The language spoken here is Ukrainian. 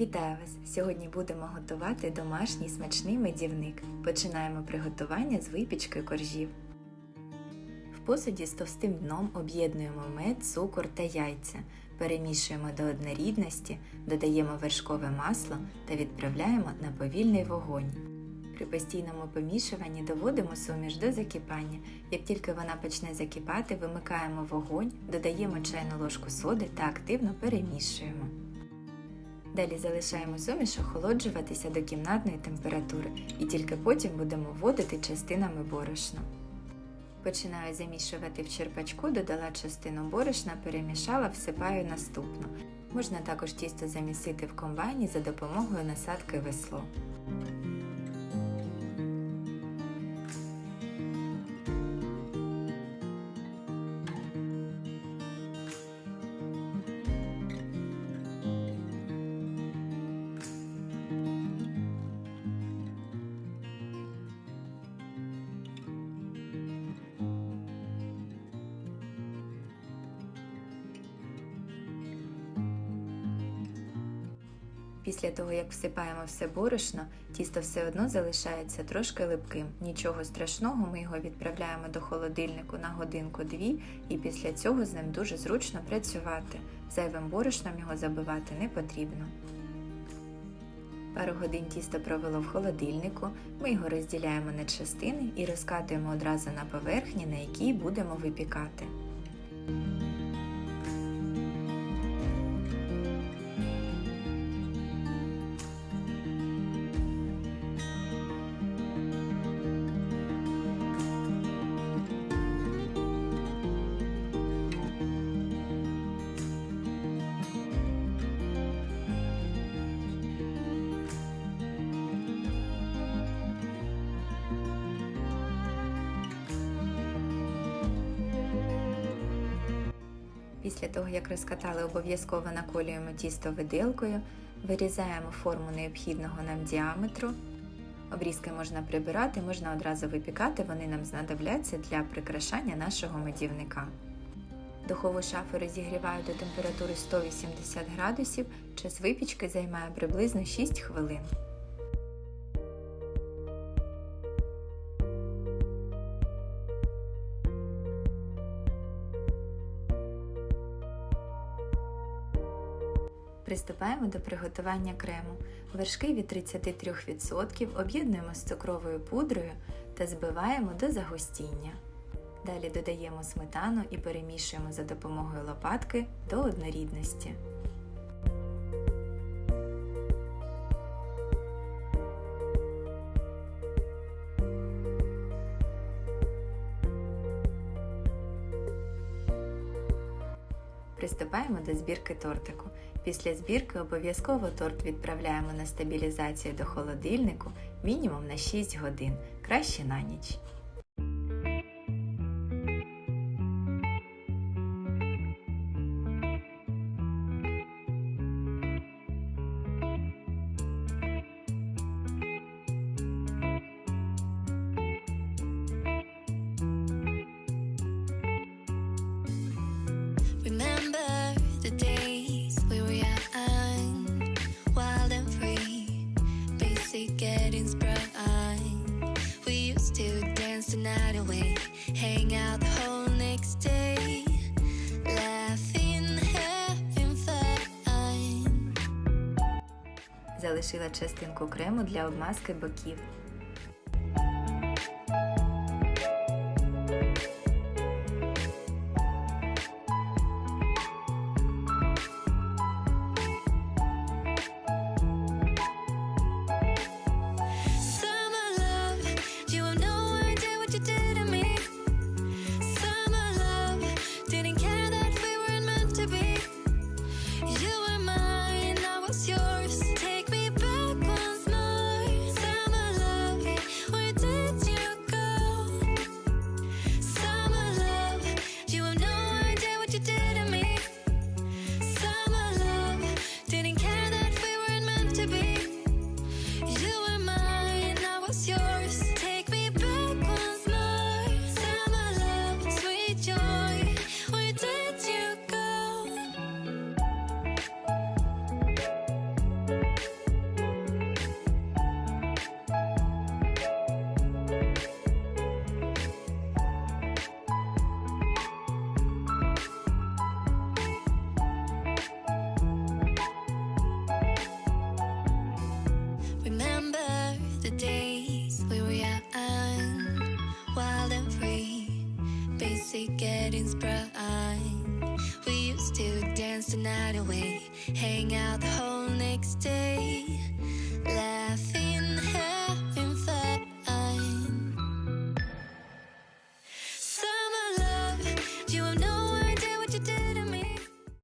Вітаю вас! Сьогодні будемо готувати домашній смачний медівник. Починаємо приготування з випічки коржів. В посуді з товстим дном об'єднуємо мед, цукор та яйця, перемішуємо до однорідності, додаємо вершкове масло та відправляємо на повільний вогонь. При постійному помішуванні доводимо суміш до закипання. Як тільки вона почне закипати, вимикаємо вогонь, додаємо чайну ложку соди та активно перемішуємо. Далі залишаємо суміш охолоджуватися до кімнатної температури і тільки потім будемо вводити частинами борошна. Починаю замішувати в черпачку, додала частину борошна, перемішала, всипаю наступну. Можна також тісто замісити в комбайні за допомогою насадки весло. Після того, як всипаємо все борошно, тісто все одно залишається трошки липким. Нічого страшного, ми його відправляємо до холодильнику на годинку-дві, і після цього з ним дуже зручно працювати. Зайвим борошном його забивати не потрібно. Пару годин тісто провело в холодильнику, ми його розділяємо на частини і розкатуємо одразу на поверхні, на якій будемо випікати. Після того, як розкатали, обов'язково наколюємо тісто виделкою, вирізаємо форму необхідного нам діаметру. Обрізки можна прибирати, можна одразу випікати, вони нам знадобляться для прикрашання нашого медівника. Духову шафу розігріваю до температури 180 градусів, час випічки займає приблизно 6 хвилин. Приступаємо до приготування крему. Вершки від 33% об'єднуємо з цукровою пудрою та збиваємо до загустіння. Далі додаємо сметану і перемішуємо за допомогою лопатки до однорідності. Приступаємо до збірки тортику. Після збірки обов'язково торт відправляємо на стабілізацію до холодильнику мінімум на 6 годин, краще на ніч. Залишила частинку крему для обмазки боків. your getting sprung. We used to dance the night away, hang out the whole next day.